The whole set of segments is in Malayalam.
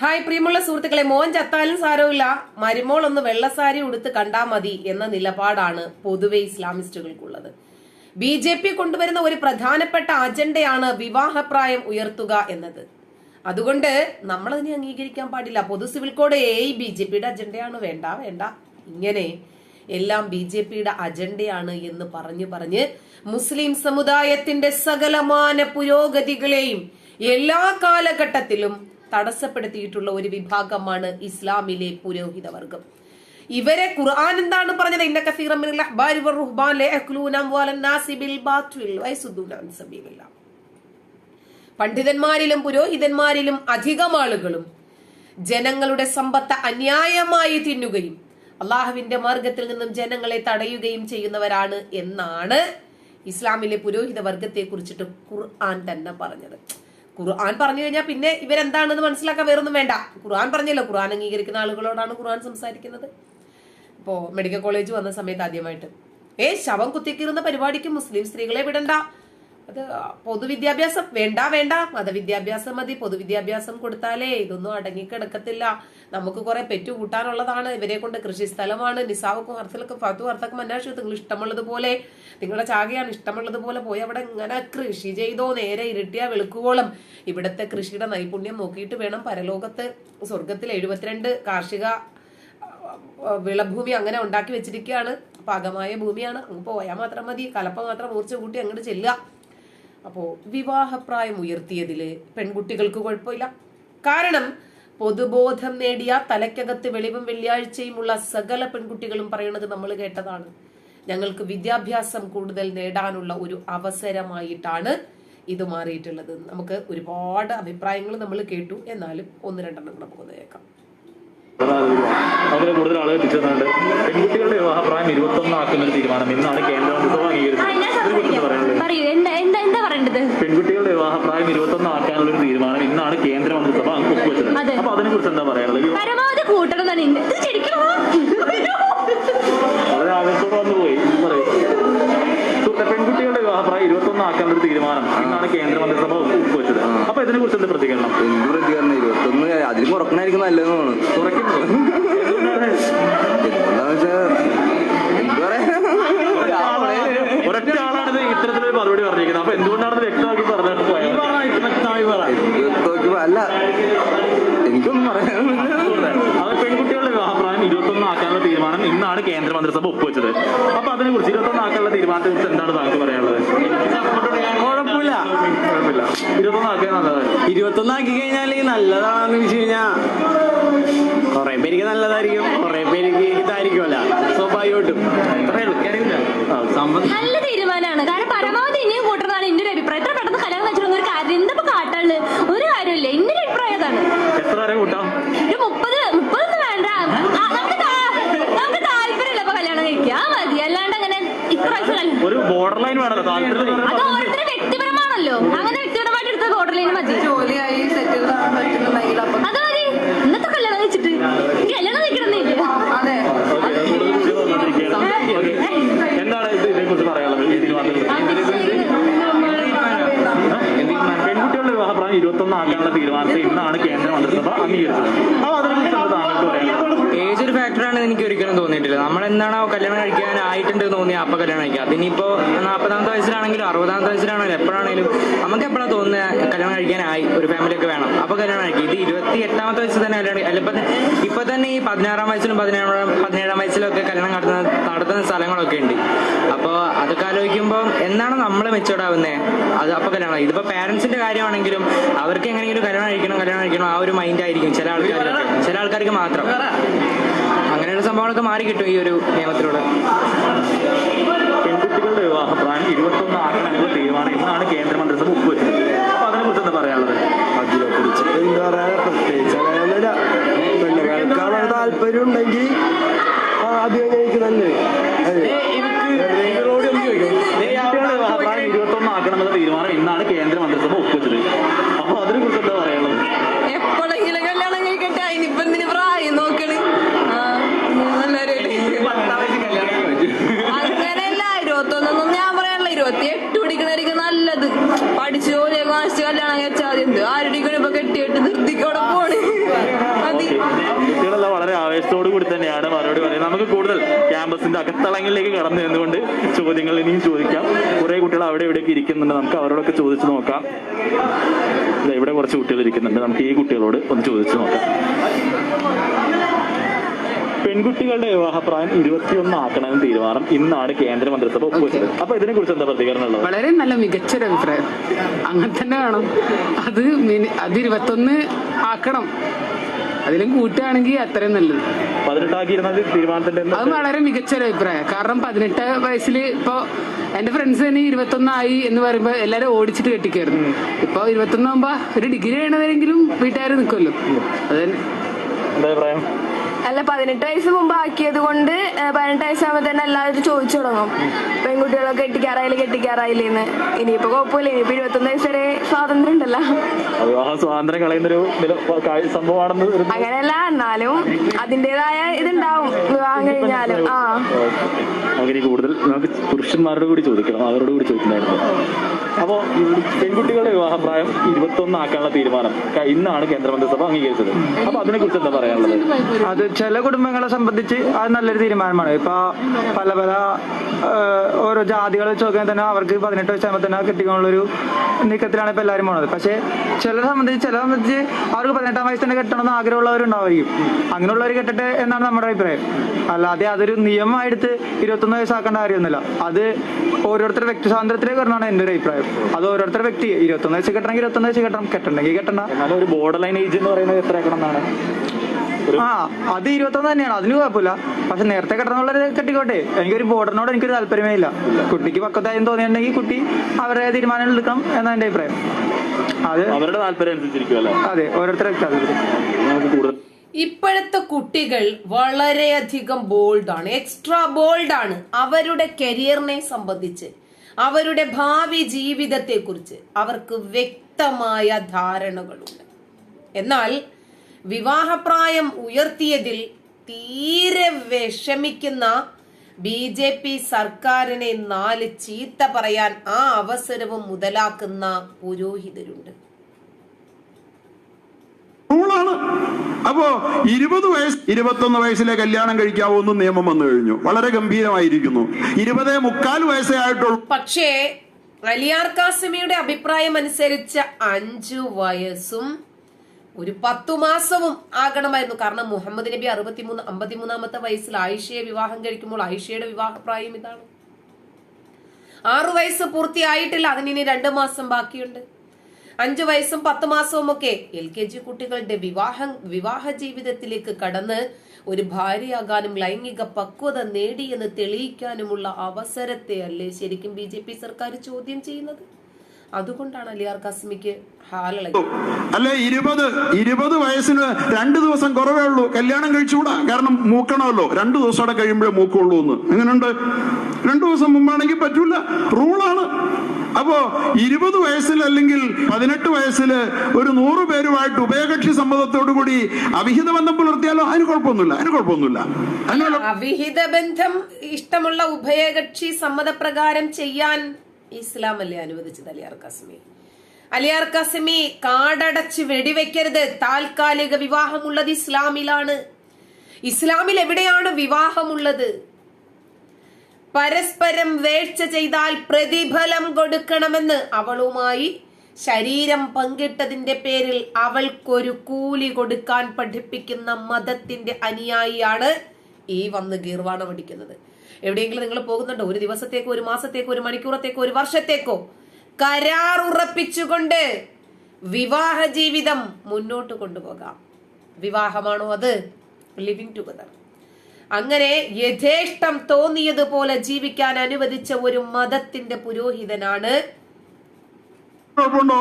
ഹായ് പ്രിയമുള്ള സുഹൃത്തുക്കളെ മോൻ ചത്താലും സാരമില്ല. മരുമോൾ ഒന്ന് വെള്ളസാരി ഉടുത്ത് കണ്ടാ മതി എന്ന നിലപാടാണ് പൊതുവെ ഇസ്ലാമിസ്റ്റുകൾക്കുള്ളത്. ബി ജെ പി കൊണ്ടുവരുന്ന ഒരു പ്രധാനപ്പെട്ട അജണ്ടയാണ് വിവാഹപ്രായം ഉയർത്തുക എന്നത്. അതുകൊണ്ട് നമ്മൾ അതിനെ അംഗീകരിക്കാൻ പാടില്ല. പൊതു സിവിൽ കോഡ് ഏയ് ബി ജെ പിയുടെ അജണ്ടയാണ്. വേണ്ട വേണ്ട. ഇങ്ങനെ എല്ലാം ബി ജെ പിയുടെ അജണ്ടയാണ് എന്ന് പറഞ്ഞു പറഞ്ഞ് മുസ്ലിം സമുദായത്തിന്റെ സകലമാന പുരോഗതികളെയും എല്ലാ കാലഘട്ടത്തിലും തടസ്സപ്പെടുത്തിയിട്ടുള്ള ഒരു വിഭാഗമാണ് ഇസ്ലാമിലെ പുരോഹിത വർഗം ഇവരെ ഖുർആൻ എന്താണ് പറഞ്ഞത്? ഇന്ന മിനൽ അഹ്ബാരി നാസി ബിൽ അൻ പണ്ഡിതന്മാരിലും പുരോഹിതന്മാരിലും അധികം ആളുകളും ജനങ്ങളുടെ സമ്പത്ത് അന്യായമായി തിന്നുകയും അള്ളാഹുവിന്റെ മാർഗത്തിൽ നിന്നും ജനങ്ങളെ തടയുകയും ചെയ്യുന്നവരാണ് എന്നാണ് ഇസ്ലാമിലെ പുരോഹിത വർഗത്തെ കുറിച്ചിട്ട് ഖുർആൻ തന്നെ പറഞ്ഞത്. ഖുർആൻ പറഞ്ഞു കഴിഞ്ഞാൽ പിന്നെ ഇവരെന്താണെന്ന് മനസ്സിലാക്കാൻ വേറൊന്നും വേണ്ട. ഖുർആൻ പറഞ്ഞല്ലോ ഖുർആൻ അംഗീകരിക്കുന്ന ആളുകളോടാണ് ഖുർആൻ സംസാരിക്കുന്നത്. ഇപ്പോ മെഡിക്കൽ കോളേജ് വന്ന സമയത്ത് ആദ്യമായിട്ട് ഏ ശവം കുത്തിക്കീറുന്ന പരിപാടിക്ക് മുസ്ലിം സ്ത്രീകളെ വിടണ്ട. അത് പൊതുവിദ്യാഭ്യാസം വേണ്ട വേണ്ട. മതവിദ്യാഭ്യാസം മതി. പൊതുവിദ്യാഭ്യാസം കൊടുത്താലേ ഇതൊന്നും അടങ്ങിക്കിടക്കത്തില്ല. നമുക്ക് കുറെ പെറ്റു കൂട്ടാനുള്ളതാണ് ഇവരെ കൊണ്ട് കൃഷി സ്ഥലമാണ്. നിസാവക്കും അർത്ഥലക്കും ഫത്തു അർത്ഥക്കും അന്വേഷിച്ചു നിങ്ങൾ ഇഷ്ടമുള്ളതുപോലെ നിങ്ങളുടെ ചാകയാണ് ഇഷ്ടമുള്ളതുപോലെ പോയി അവിടെ ഇങ്ങനെ കൃഷി ചെയ്തോ നേരെ ഇരുട്ടിയ വെളുക്കുവോളം. ഇവിടുത്തെ കൃഷിയുടെ നൈപുണ്യം നോക്കിയിട്ട് വേണം പരലോകത്ത് സ്വർഗത്തിൽ എഴുപത്തിരണ്ട് കാർഷിക വിളഭൂമി അങ്ങനെ ഉണ്ടാക്കി വെച്ചിരിക്കുകയാണ്. പാകമായ ഭൂമിയാണ്. അങ്ങ് പോയാൽ മാത്രം മതി. കലപ്പ മാത്രം മൂർച്ച കൂട്ടി അങ്ങോട്ട് ചെല്ലുക. അപ്പോൾ വിവാഹപ്രായം ഉയർത്തിയതിൽ പെൺകുട്ടികൾക്ക് കുഴപ്പമില്ല. കാരണം പൊതുബോധം നേടിയ തലയ്ക്കകത്ത് വെളിവും വെള്ളിയാഴ്ചയുമുള്ള സകല പെൺകുട്ടികളും പറയുന്നത് നമ്മൾ കേട്ടതാണ്. ഞങ്ങൾക്ക് വിദ്യാഭ്യാസം കൂടുതൽ നേടാനുള്ള ഒരു അവസരമായിട്ടാണ് ഇത് മാറിയിട്ടുള്ളത്. നമുക്ക് ഒരുപാട് അഭിപ്രായങ്ങൾ നമ്മൾ കേട്ടു. എന്നാലും ഒന്ന് രണ്ടെണ്ണം കൂടെ നമുക്ക് കേൾക്കാം. അങ്ങനെ കൂടുതൽ ആളുകൾ എത്തിച്ചേർന്നുണ്ട് പെൺകുട്ടികളുടെ വിവാഹപ്രായം ഇരുപത്തൊന്നാക്കുന്ന തീരുമാനം. ഇന്നാണ് കേന്ദ്ര മന്ത്രിസഭ ആ, ഞാൻ അംഗീകരിച്ചത് ഇതിനെക്കുറിച്ച് പറയാനുള്ളത് പറയൂ എന്താ എന്താ എന്താ പറയേണ്ടത് പെൺകുട്ടികളുടെ വിവാഹപ്രായം ഇരുപത്തൊന്ന് ആക്കാനുള്ള ഒരു തീരുമാനം ഇന്നാണ് കേന്ദ്ര മന്ത്രിസഭ ഒപ്പുവെച്ചത് അതെ. അപ്പൊ അതിനെ കുറിച്ച് എന്താ പറയാനുള്ളത് പരമാവധി കൂട്ടണം എന്റെ ഇത് ശരിക്കും വളരെ ആവേശത്തോടെ വന്നു പോയി. പറയൂ. പെൺകുട്ടികളുടെ വിവാഹപ്രായം ഇരുപത്തൊന്ന് ആക്കാനുള്ള ഒരു തീരുമാനം. എന്നാണ് കേന്ദ്ര മന്ത്രിസഭ ഒപ്പുവെച്ചത് അപ്പൊ ഇതിനെ കുറിച്ച് എന്ത് പ്രതികരണം? എന്ത് പ്രതികരണം? ഇരുപത്തൊന്ന് അതിൽ കുറക്കണായിരിക്കും നല്ലതെന്നാണ്. തോന്നുന്നു കുറയ്ക്കുന്നു എന്തുകൊണ്ടാണ് എന്താന്ന് വെച്ചാ എന്ത് പറയാ ഒരൊറ്റ ആളാണ് ഇത് ഇത്തരത്തിലൊരു മറുപടി പറഞ്ഞിരിക്കുന്നത് അപ്പൊ എന്തുകൊണ്ടാണെന്ന് വ്യക്തമാക്കി പറഞ്ഞിട്ട് പോയത് നോക്കിയപ്പോ അല്ല എനിക്കൊന്നും പറയാനില്ല അത് പെൺകുട്ടികളുടെ വിവാഹപ്രായം ഇരുപത്തൊന്ന് ആക്കാനുള്ള തീരുമാനം ഇന്നാണ് കേന്ദ്ര മന്ത്രിസഭ ഒപ്പുവെച്ചത് അപ്പൊ അതിനെ കുറിച്ച് ഇരുപത്തൊന്ന് ആക്കാനുള്ള തീരുമാനത്തെ കുറിച്ച് എന്താണ് താങ്കൾക്ക് പറയാനുള്ളത് കുഴപ്പമില്ല കുഴപ്പമില്ല ഇരുപത്തൊന്ന് ആക്കിയാൽ നല്ലതാണ് ഇരുപത്തൊന്നാക്കി കഴിഞ്ഞാൽ നല്ലതാണെന്ന് വെച്ച് കഴിഞ്ഞാ കൊറേ പേർക്ക് നല്ലതായിരിക്കും കൊറേ പേർക്ക് ഇതായിരിക്കുമല്ല. സ്വാഭാവികമായിട്ടും. അത്രേ ഉള്ളൂ. നല്ല തീരുമാനമാണ്. കാരണം പരമാവധി ഇനിയും കൂട്ടുന്നതാണ് എന്റെ ഒരു അഭിപ്രായം. എത്ര പെട്ടെന്ന് കല്യാണം വെച്ചിരുന്ന ഒരു കാര്യം എന്താ കാട്ടുള്ളത് ഒരു കാര്യമില്ല എന്റെ ഒരു അഭിപ്രായം അതാണ്. എത്ര വരെ കൂട്ടാം? ഒരു മുപ്പത് മുപ്പതൊന്നും വേണ്ട. നമുക്ക് നമുക്ക് താല്പര്യമില്ല അപ്പൊ കല്യാണം കഴിക്കുക മതി. അല്ലാണ്ട് അങ്ങനെ ഇത്ര ഒരു ബോർഡർ ലൈൻ വേണമല്ലോ താല്പര്യം അത് ഓരോരുത്തരുടെ വ്യക്തിപരമാണല്ലോ അങ്ങനെ വ്യക്തിപരമായിട്ട് എടുത്ത ഓർഡർ ചെയ്യുന്നത് മതി ജോലിയായി സെറ്റിൽ ആവാൻ പറ്റുന്നുണ്ടെങ്കിൽ അപ്പൊ അത് മതി ഇന്നത്തെ കല്യാണം കഴിച്ചിട്ട് എനിക്ക് കല്യാണം കഴിക്കണമെന്നില്ല അതെ എന്താണ് ഇത് ഇതിനെക്കുറിച്ച് പറയാനുള്ളത് ഈ തീരുമാനത്തിൽ പെൺകുട്ടികളുടെ വിവാഹപ്രായം ഇരുപത്തൊന്ന് ആക്കാനുള്ള തീരുമാനത്തെ ഇന്നാണ് കേന്ദ്ര മന്ത്രിസഭ അംഗീകരിച്ചത് അപ്പൊ അതിനെക്കുറിച്ച് എന്താ താങ്കൾക്ക് പറയാനുള്ളത് ഏജ് ഒരു ഫാക്ടറാണ് എനിക്ക് ഒരിക്കലും തോന്നിയിട്ടില്ല നമ്മൾ എന്താണോ കല്യാണം കഴിക്കാൻ എന്ന് തോന്നിയ അപ്പൊ കല്യാണം കഴിക്കുക അതിനിപ്പോ നാൽപ്പതാമത്തെ വയസ്സിലാണെങ്കിലും അറുപതാമത്തെ വയസ്സിലാണെങ്കിലും എപ്പോഴാണെങ്കിലും നമുക്ക് എപ്പോഴാണ് തോന്നുന്നത് കല്യാണം കഴിക്കാനായി ഒരു ഫാമിലി ഒക്കെ വേണം. അപ്പൊ കല്യാണം കഴിക്കും. ഇത് ഇരുപത്തി എട്ടാമത്തെ വയസ്സിൽ തന്നെ കല്യാണം അല്ല ഇപ്പൊ ഇപ്പൊ തന്നെ ഈ പതിനാറാം വയസ്സിലും പതിനേഴാം പതിനേഴാം വയസ്സിലൊക്കെ കല്യാണം നടത്തുന്ന നടത്തുന്ന സ്ഥലങ്ങളൊക്കെ ഉണ്ട്. അപ്പോൾ അതൊക്കെ ആലോചിക്കുമ്പോൾ എന്നാണ് നമ്മൾ മെച്ചോർഡ് ആവുന്നത് അത് അപ്പൊ കല്യാണം ഇതിപ്പോ പാരന്റ്സിന്റെ കാര്യമാണെങ്കിലും അവർക്ക് എങ്ങനെയെങ്കിലും കല്യാണം കഴിക്കണം കല്യാണം കഴിക്കണം ആ ഒരു മൈൻഡ് ആയിരിക്കും ചില ആൾക്കാർക്ക് ചില ആൾക്കാർക്ക് മാത്രം. അങ്ങനെയുള്ള സംഭവങ്ങളൊക്കെ മാറി കിട്ടും ഈ ഒരു നിയമത്തിലൂടെ. പെൺകുട്ടികളുടെ വിവാഹ പ്രായം ഇരുപത്തൊന്ന് ആക്കണമെന്നുള്ള തീരുമാനം. ഇന്നാണ് കേന്ദ്ര മന്ത്രിസഭ ഒപ്പുവെച്ചത്. അപ്പൊ അതിനെക്കുറിച്ച് എന്താ പറയാനുള്ളത്? അതിനെ കുറിച്ചിട്ട് എന്താ പറയാ? പ്രത്യേകിച്ച് താല്പര്യം ഉണ്ടെങ്കിൽ ആദ്യം എനിക്ക് അകത്തളങ്ങളിലേക്ക് കടന്നു നിന്നുകൊണ്ട് ചോദ്യങ്ങൾ ഇനിയും ചോദിക്കാം. കുറെ കുട്ടികൾ അവിടെ ഇവിടെയൊക്കെ ഇരിക്കുന്നുണ്ട്. നമുക്ക് അവരോടൊക്കെ ചോദിച്ചു നോക്കാം. ഇവിടെ കുറച്ച് കുട്ടികൾ ഇരിക്കുന്നുണ്ട്. നമുക്ക് ഈ കുട്ടികളോട് ഒന്ന് ചോദിച്ചു നോക്കാം. പെൺകുട്ടികളുടെ വിവാഹപ്രായം ഇരുപത്തിയൊന്ന് ആക്കണമെന്ന് തീരുമാനം ഇന്നാണ് കേന്ദ്ര മന്ത്രിസഭ ഒപ്പുവെച്ചത്. അപ്പൊ ഇതിനെ കുറിച്ച് എന്താ പ്രതികരണം ഉള്ളത്? വളരെ നല്ല മികച്ചൊരു അഭിപ്രായം അങ്ങനെ തന്നെ വേണം. അത് അത് ഇരുപത്തൊന്ന് ആക്കണം. അതിലും കൂട്ടുകയാണെങ്കിൽ അത്രയും നല്ലത്. തീരുമാനത്തിന്റെ അത് വളരെ മികച്ചൊരു അഭിപ്രായം കാരണം പതിനെട്ട് വയസ്സിൽ ഇപ്പോ എന്റെ ഫ്രണ്ട്സ് തന്നെ ഇരുപത്തൊന്നായി എന്ന് പറയുമ്പോ എല്ലാരും ഓടിച്ചിട്ട് കെട്ടിക്കായിരുന്നു. ഇപ്പൊ ഇരുപത്തൊന്നാകുമ്പോ ഒരു ഡിഗ്രി ആണെങ്കിലും വീട്ടുകാർ നിൽക്കുമല്ലോ അത് തന്നെ. എന്താ അഭിപ്രായം? അല്ല പതിനെട്ട് വയസ്സ് മുമ്പ് ആക്കിയത് കൊണ്ട് പതിനെട്ട് വയസ്സാകുമ്പോൾ തന്നെ എല്ലാവരും ചോദിച്ചു തുടങ്ങും. പെൺകുട്ടികളൊക്കെ കെട്ടിക്കാറായില്ലേ കെട്ടിക്കാറായില്ലേന്ന്. ഇനിയിപ്പോ കുഴപ്പമില്ല ഇനിയിപ്പോ ഇരുപത്തൊന്ന് വയസ്സ് വരെ സ്വാതന്ത്ര്യം ഉണ്ടല്ലോ. വിവാഹ സ്വാതന്ത്ര്യം കളയുന്നൊരു സംഭവമാണെന്ന് ഒരു അങ്ങനെയല്ല എന്നാലും അതിന്റേതായ ഇതുണ്ടാവും വിവാഹം കഴിഞ്ഞാലും ആ. നമുക്കിനി കൂടുതൽ നമുക്ക് പുരുഷന്മാരോട് കൂടി ചോദിക്കണം അവരോട് കൂടി ചോദിക്കണമായിരുന്നു അപ്പോ പെൺകുട്ടികളുടെ വിവാഹപ്രായം ഇരുപത്തൊന്ന് ആക്കാനുള്ള തീരുമാനം ഇന്നാണ് കേന്ദ്രമന്ത്രിസഭ അംഗീകരിച്ചത്. അപ്പൊ അതിനെ കുറിച്ച് എന്താ പറയാനുള്ളത്? അത് ചില കുടുംബങ്ങളെ സംബന്ധിച്ച് അത് നല്ലൊരു തീരുമാനമാണ്. ഇപ്പൊ പല പല ഓരോ ജാതികൾ വെച്ച് തന്നെ അവർക്ക് പതിനെട്ട് വയസ്സാകുമ്പോൾ തന്നെ കെട്ടിക്കാനുള്ളൊരു നീക്കത്തിലാണ് ഇപ്പൊ എല്ലാവരും പോണത്. പക്ഷെ ചിലരെ സംബന്ധിച്ച് ചില സംബന്ധിച്ച് അവർക്ക് പതിനെട്ടാം വയസ്സ് തന്നെ കെട്ടണമെന്ന് ആഗ്രഹമുള്ളവരുണ്ടാവുകയും അങ്ങനെയുള്ളവർ കെട്ടട്ടെ എന്നാണ് നമ്മുടെ അഭിപ്രായം. അല്ലാതെ അതൊരു നിയമമായിട്ട് ഇരുപത്തൊന്ന് വയസ്സാക്കേണ്ട കാര്യമൊന്നുമില്ല. അത് ഓരോരുത്തരുടെ വ്യക്തി സ്വാതന്ത്ര്യത്തിലേക്ക് വരണമാണ് എന്റെ ഒരു അഭിപ്രായം. അത് ഓരോരുത്തരുടെ വ്യക്തി ഇരുപത്തൊന്ന് വയസ്സ് കെട്ടണമെങ്കിൽ ഇരുപത്തൊന്ന് വയസ്സ് കെട്ടണം കെട്ടണമെങ്കിൽ എന്നാലും ഒരു ബോർഡർ ലൈൻ ഏജ് എന്ന് പറയുന്നത് എത്ര ആക്കണം എന്നാണ്? ആ അത് ഇരുപത്തൊന്ന് തന്നെയാണ്. അതിന് കുഴപ്പമില്ല. പക്ഷെ നേരത്തെ കെട്ടണമെന്നുള്ളത് കെട്ടിക്കോട്ടെ. എനിക്കൊരു ബോർഡറിനോട് എനിക്കൊരു താല്പര്യമേ ഇല്ല കുട്ടിക്ക് പക്വതായം തോന്നിയിട്ടുണ്ടെങ്കിൽ കുട്ടി അവരുടെ തീരുമാനം എടുക്കണം എന്നാണ് എന്റെ അഭിപ്രായം. അത് അവരുടെ താല്പര്യം അതെ ഓരോരുത്തരെ കൂടുതൽ ഇപ്പോഴത്തെ കുട്ടികൾ വളരെയധികം ബോൾഡാണ്. എക്സ്ട്രാ ബോൾഡാണ് അവരുടെ കരിയറിനെ സംബന്ധിച്ച്. അവരുടെ ഭാവി ജീവിതത്തെക്കുറിച്ച് അവർക്ക് വ്യക്തമായ ധാരണകളുണ്ട്. എന്നാൽ വിവാഹപ്രായം ഉയർത്തിയതിൽ തീരെ വിഷമിക്കുന്ന ബി ജെ പി സർക്കാരിനെ നാല് ചീത്ത പറയാൻ ആ അവസരവും മുതലാക്കുന്ന പുരോഹിതരുണ്ട്. അപ്പോ ഇരുപത് വയസ്സ് ഇരുപത്തൊന്ന് വയസ്സിലെ കല്യാണം കഴിക്കാവോ എന്നും നിയമം വന്നു കഴിഞ്ഞു. വളരെ ഗംഭീരമായിരിക്കുന്നു. ഇരുപതേ മുക്കാൽ വയസ്സേ ആയിട്ടുള്ളൂ. പക്ഷേ അലിയാർ കാസിമിയുടെ അഭിപ്രായം അനുസരിച്ച് അഞ്ചു വയസ്സും ഒരു പത്തു മാസവും ആകണമായിരുന്നു. കാരണം മുഹമ്മദ് നബി അറുപത്തിമൂന്ന് അമ്പത്തിമൂന്നാമത്തെ വയസ്സിൽ ആയിഷയെ വിവാഹം കഴിക്കുമ്പോൾ ആയിഷയുടെ വിവാഹപ്രായം ഇതാണ്. ആറു വയസ്സ് പൂർത്തിയായിട്ടില്ല അതിനി രണ്ടു മാസം ബാക്കിയുണ്ട്. അഞ്ചു വയസ്സും പത്ത് മാസവും ഒക്കെ എൽ കെ ജി കുട്ടികളുടെ വിവാഹം വിവാഹ ജീവിതത്തിലേക്ക് കടന്ന് ഒരു ഭാര്യയാകാനും ലൈംഗിക പക്വത നേടിയെന്ന് തെളിയിക്കാനുമുള്ള അവസരത്തെ അല്ലേ ശരിക്കും ബി സർക്കാർ ചോദ്യം ചെയ്യുന്നത്? അതുകൊണ്ടാണ് അലിയാർ കാസിമിക്ക് ഹാലളകി അല്ലെ ഇരുപത് ഇരുപത് വയസ്സിന് രണ്ടു ദിവസം കുറവേ ഉള്ളൂ. കല്യാണം കഴിച്ചുകൂടാ? കാരണം മൂക്കണമല്ലോ. രണ്ടു ദിവസം അവിടെ കഴിയുമ്പോഴേ മൂക്കുള്ളൂ എന്ന്. എങ്ങനെയുണ്ട്? രണ്ടു ദിവസം മുമ്പാണെങ്കിൽ പറ്റൂല. റൂളാണ്. അപ്പോ ഇരുപത് വയസ്സിൽ അല്ലെങ്കിൽ പതിനെട്ട് വയസ്സിൽ ഒരു നൂറ് പേരുമായിട്ട് ഉഭയകക്ഷി സമ്മതത്തോടു കൂടി അവിഹിത ബന്ധം പുലർത്തിയാലോ? അതിന് കുഴപ്പമൊന്നുമില്ല. അതിന് കുഴപ്പമൊന്നുമില്ല. അവിഹിത ബന്ധം ഇഷ്ടമുള്ള ഉഭയകക്ഷി സമ്മതപ്രകാരം ചെയ്യാൻ ഇസ്ലാം അല്ലേ അനുവദിച്ചത് അലിയാർ കാസിമി അലിയാർ കാസിമി കാടടച്ച് വെടിവെക്കരുത്. താൽക്കാലിക വിവാഹമുള്ളത് ഇസ്ലാമിലാണ്. ഇസ്ലാമിൽ എവിടെയാണ് വിവാഹമുള്ളത്? പരസ്പരം വേഴ്ച ചെയ്താൽ പ്രതിഫലം കൊടുക്കണമെന്ന് അവളുമായി ശരീരം പങ്കിട്ടതിന്റെ പേരിൽ അവൾക്കൊരു കൂലി കൊടുക്കാൻ പഠിപ്പിക്കുന്ന മതത്തിന്റെ അനുയായിയാണ് ഈ വന്ന് ഗീർവാണം അടിക്കുന്നത് എവിടെയെങ്കിലും നിങ്ങൾ പോകുന്നുണ്ടോ? ഒരു ദിവസത്തേക്കോ ഒരു മാസത്തേക്കോ ഒരു മണിക്കൂറത്തേക്കോ ഒരു വർഷത്തേക്കോ? കരാർ ഉറപ്പിച്ചുകൊണ്ട് വിവാഹ ജീവിതം മുന്നോട്ട് കൊണ്ടുപോകാം. വിവാഹമാണോ അത്? ലിവിങ് ടുഗദർ അങ്ങനെ യഥേഷ്ടം തോന്നിയതുപോലെ ജീവിക്കാൻ അനുവദിച്ച ഒരു മതത്തിന്റെ പുരോഹിതനാണ് കുഴപ്പമുണ്ടോ?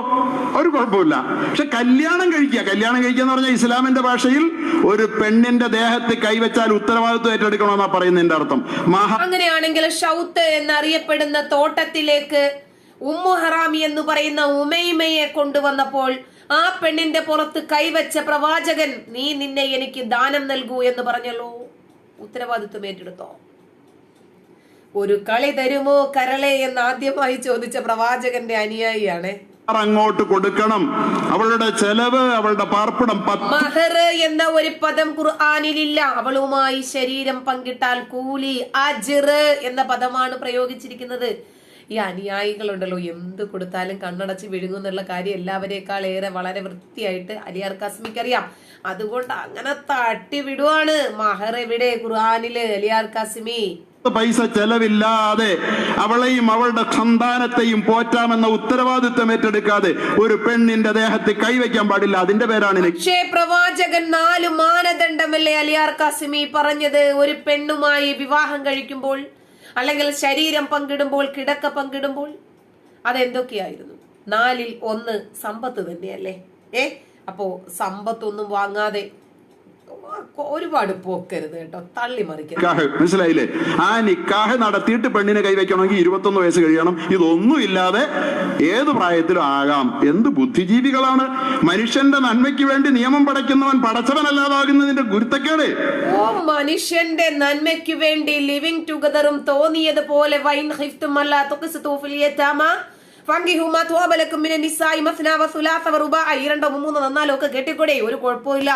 ഒരു കുഴപ്പമില്ല. പക്ഷെ കല്യാണം കഴിക്കുക. കല്യാണം കഴിക്കുക എന്ന് പറഞ്ഞാൽ ഇസ്ലാമിന്റെ ഭാഷയിൽ ഒരു പെണ്ണിന്റെ ദേഹത്ത് കൈവച്ചാൽ ഉത്തരവാദിത്വം ഏറ്റെടുക്കണമെന്നാ പറയുന്നതിന്റെ അർത്ഥം. അങ്ങനെയാണെങ്കിൽ ഷൗത്ത് എന്നറിയപ്പെടുന്ന തോട്ടത്തിലേക്ക് ഉമ്മു ഹറാമി എന്ന് പറയുന്ന ഉമൈമയെ കൊണ്ടുവന്നപ്പോൾ ആ പെണ്ണിന്റെ പുറത്ത് കൈവച്ച പ്രവാചകൻ നീ നിന്നെ എനിക്ക് ദാനം നൽകൂ എന്ന് പറഞ്ഞല്ലോ. ഉത്തരവാദിത്വം ഏറ്റെടുത്തോ? ഒരു കളി തരുമോ കരളെ എന്ന് ആദ്യമായി ചോദിച്ച പ്രവാചകന്റെ അനുയായിയാണ്. അങ്ങോട്ട് കൊടുക്കണം. അവളുടെ ചെലവ് അവളുടെ പാർപ്പിടം മഹർ എന്ന ഒരു പദം ഖുർആാനിലില്ല. അവളുമായി ശരീരം പങ്കിട്ടാൽ കൂലി അജിർ എന്ന പദമാണ് പ്രയോഗിച്ചിരിക്കുന്നത്. ഈ അനുയായികളുണ്ടല്ലോ എന്ത് കൊടുത്താലും കണ്ണടച്ച് വിഴുങ്ങുന്നുള്ള കാര്യം എല്ലാവരേക്കാൾ ഏറെ വളരെ വൃത്തിയായിട്ട് അലിയാർ കാസ്മിക്ക് അറിയാം. അതുകൊണ്ട് അങ്ങനെ തട്ടി വിടുവാണ് മഹർ എവിടെ ഖുർആാനിൽ അലിയാർ കാസിമി പൈസ ചെലവില്ലാതെ അവളെയും അവളുടെ സന്താനത്തെയും പോറ്റാമെന്ന ഉത്തരവാദിത്വം ഏറ്റെടുക്കാതെ ഒരു പെണ്ണിന്റെ ദേഹത്ത് കൈവയ്ക്കാൻ പാടില്ല. അതിന്റെ പേരാണ് പക്ഷേ പ്രവാചകൻ നാല് മാനദണ്ഡമല്ലേ അലിയാർ കാസിമി പറഞ്ഞത്? ഒരു പെണ്ണുമായി വിവാഹം കഴിക്കുമ്പോൾ അല്ലെങ്കിൽ ശരീരം പങ്കിടുമ്പോൾ കിടക്ക പങ്കിടുമ്പോൾ അതെന്തൊക്കെയായിരുന്നു? നാലിൽ ഒന്ന് സമ്പത്ത് തന്നെയല്ലേ? ഏ? അപ്പോ സമ്പത്തൊന്നും വാങ്ങാതെ ഒരുപാട് പോക്കരുത് കേട്ടോ. തള്ളി മറിക്കരുത്. മനസ്സിലായില്ലേ? ആ നിക്കാഹ് നടത്തിയിട്ട് പെണ്ണിനെ കൈവയ്ക്കണമെങ്കിൽ ഇരുപത്തൊന്ന് വയസ്സ് കഴിയണം. ഇതൊന്നും ഇല്ലാതെ ഏത് പ്രായത്തിലും ആകാം. എന്ത് ബുദ്ധിജീവികളാണ്? മനുഷ്യന്റെ നന്മയ്ക്ക് വേണ്ടി നിയമം പടയ്ക്കുന്നവൻ പടച്ചവനല്ലാതാകുന്നതിന്റെ ഗുരുത്തക്കേട്. ഓ മനുഷ്യന്റെ നന്മയ്ക്ക് വേണ്ടി ലിവിംഗ് ടുഗദറും തോന്നിയത് പോലെ വൈൻ ഹിഫ്തും രണ്ടോ മൂന്നോ നന്നാലോ ഒക്കെ കെട്ടിക്കൂടെ? ഒരു കുഴപ്പമില്ല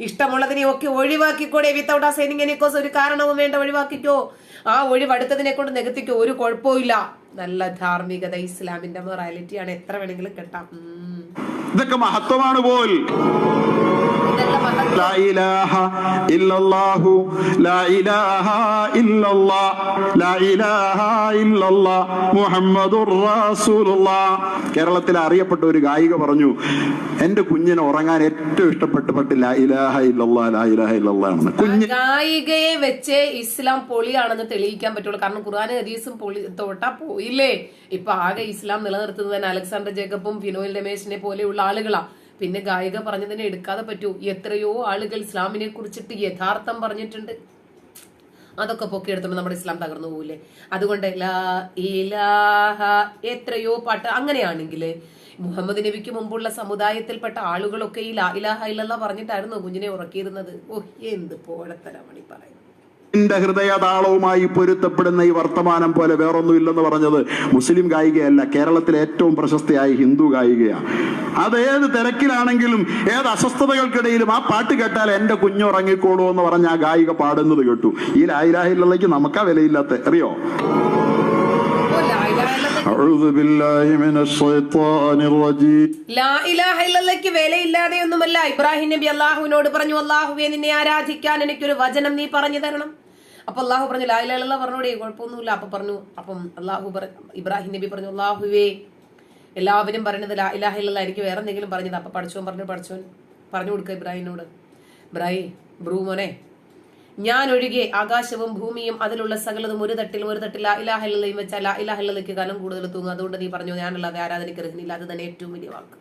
ഇഷ്ടമുള്ളതിനെ ഒക്കെ ഒഴിവാക്കിക്കൂടെ without assigning signing any cause ഒരു കാരണവും വേണ്ട ഒഴിവാക്കിക്കോ. ആ ഒഴിവടുത്തതിനെ കൊണ്ട് നികത്തിക്കോ ഒരു കുഴപ്പമില്ല നല്ല ധാർമ്മികത ഇസ്ലാമിന്റെ മൊറാലിറ്റിയാണ് എത്ര വേണമെങ്കിലും കെട്ടാം. ഇതൊക്കെ മഹത്വമാണ് പോൽ. റസൂലുള്ളാഹ് കേരളത്തിലെ അറിയപ്പെട്ട ഒരു ഗായിക പറഞ്ഞു എന്റെ കുഞ്ഞിനെ ഉറങ്ങാൻ ഏറ്റവും ഇഷ്ടപ്പെട്ട പാട്ട് ലാ ഇലാഹ ഇല്ലല്ലാ ലാ ഇലാഹ ഇല്ലല്ലാ ആണ്. കുഞ്ഞ് ഗായികയെ വെച്ച് ഇസ്ലാം പൊളിയാണെന്ന് തെളിയിക്കാൻ പറ്റുള്ളൂ. കാരണം ഖുർആൻ ഹദീസും പൊളി തോട്ടാ പോയില്ലേ? ഇപ്പൊ ആകെ ഇസ്ലാം നിലനിർത്തുന്നത് തന്നെ അലക്സാണ്ടർ ജേക്കബും ഫിനോയിൽ രമേശിനെ പോലെയുള്ള ആളുകളാ. പിന്നെ ഗായിക പറഞ്ഞതിനെ എടുക്കാതെ പറ്റൂ. എത്രയോ ആളുകൾ ഇസ്ലാമിനെ കുറിച്ചിട്ട് യഥാർത്ഥം പറഞ്ഞിട്ടുണ്ട്. അതൊക്കെ പൊക്കിയെടുത്തോണ്ട് നമ്മുടെ ഇസ്ലാം തകർന്നു പോകില്ലേ അതുകൊണ്ട് ഇലാഹ എത്രയോ പാട്ട് അങ്ങനെയാണെങ്കിൽ മുഹമ്മദ് നബിക്ക് മുമ്പുള്ള സമുദായത്തിൽപ്പെട്ട ആളുകളൊക്കെ ഈ ലാ ഇലാഹ ഇല്ലല്ല പറഞ്ഞിട്ടായിരുന്നു കുഞ്ഞിനെ ഉറക്കിയിരുന്നത്? ഓഹ് എന്ത് പോലത്തരമണി പറയുന്നത് എന്റെ ഹൃദയതാളവുമായി പൊരുത്തപ്പെടുന്ന ഈ വർത്തമാനം പോലെ വേറൊന്നുമില്ലെന്ന് പറഞ്ഞത് മുസ്ലിം ഗായികയല്ല. കേരളത്തിലെ ഏറ്റവും പ്രശസ്തയായ ഹിന്ദു ഗായികയാണ് അതേത് തിരക്കിലാണെങ്കിലും ഏത് അസ്വസ്ഥതകൾക്കിടയിലും ആ പാട്ട് കേട്ടാൽ എന്റെ കുഞ്ഞുറങ്ങിക്കോളൂ എന്ന് പറഞ്ഞ ആ ഗായിക പാടുന്നത് കേട്ടു. ഈ ലായിലാഹിലേക്ക് നമുക്കാ വിലയില്ലാത്ത അറിയോ? വിലയില്ലാതെ ഒന്നുമല്ല ഇബ്രാഹിം നബി അള്ളാഹുവിനോട് പറഞ്ഞു അള്ളാഹുവെ നിന്നെ ആരാധിക്കാൻ എനിക്കൊരു വചനം നീ പറഞ്ഞു തരണം. അപ്പൊ അള്ളാഹു പറഞ്ഞു ലാ ഇല്ലല്ലാഹ് പറഞ്ഞോടെ കുഴപ്പമൊന്നുമില്ല. അപ്പൊ പറഞ്ഞു അപ്പം അള്ളാഹു ഇബ്രാഹിം നബി പറഞ്ഞു അള്ളാഹുവേ എല്ലാവരും പറയുന്നത് ലാ ഇലാഹ വേറെ എന്തെങ്കിലും പറഞ്ഞത്? അപ്പൊ പഠിച്ചോൻ പറഞ്ഞു പഠിച്ചോൻ പറഞ്ഞു കൊടുക്കുക ഇബ്രാഹിമിനോട്. ഇബ്രാഹിം ബ്രൂമോനെ ഞാൻ ഒഴികെ ആകാശവും ഭൂമിയും അതിലുള്ള സകലതും ഒരു തട്ടിലും ഒരു തട്ടിൽ ഇലാഹല്ലയും വെച്ചാൽ ഇലാഹില്ലയ്ക്ക് കാലം കൂടുതൽ തൂങ്ങും. അതുകൊണ്ട് നീ പറഞ്ഞു ഞാനല്ലാതെ ആരാധനയ്ക്ക് അർഹനില്ല അത് തന്നെ ഏറ്റവും വലിയ വാക്ക്.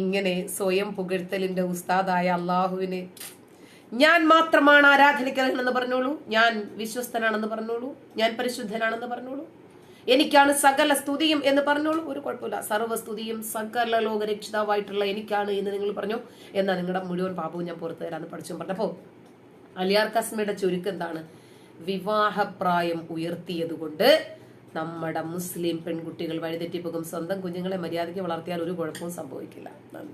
ഇങ്ങനെ സ്വയം പുകഴ്ത്തലിന്റെ ഉസ്താദായ അള്ളാഹുവിനെ ഞാൻ മാത്രമാണ് ആരാധനയ്ക്ക് അർഹനെന്ന് പറഞ്ഞോളൂ. ഞാൻ വിശ്വസ്തനാണെന്ന് പറഞ്ഞോളൂ. ഞാൻ പരിശുദ്ധനാണെന്ന് പറഞ്ഞോളൂ. എനിക്കാണ് സകല സ്തുതിയും എന്ന് പറഞ്ഞോളൂ. ഒരു കുഴപ്പമില്ല. സർവസ്തുതിയും സകല ലോകരക്ഷിതാവായിട്ടുള്ള എനിക്കാണ് എന്ന് നിങ്ങൾ പറഞ്ഞു. എന്നാൽ നിങ്ങളുടെ മുഴുവൻ പാപവും ഞാൻ പുറത്തു തരാമെന്ന് പഠിച്ചു പറഞ്ഞപ്പോ അലിയാർ കസ്മയുടെ ചുരുക്കം എന്താണ്? വിവാഹപ്രായം ഉയർത്തിയതുകൊണ്ട് നമ്മുടെ മുസ്ലിം പെൺകുട്ടികൾ വഴിതെറ്റിപ്പോകും. സ്വന്തം കുഞ്ഞുങ്ങളെ മര്യാദയ്ക്ക് വളർത്തിയാൽ ഒരു കുഴപ്പവും സംഭവിക്കില്ല. നന്ദി.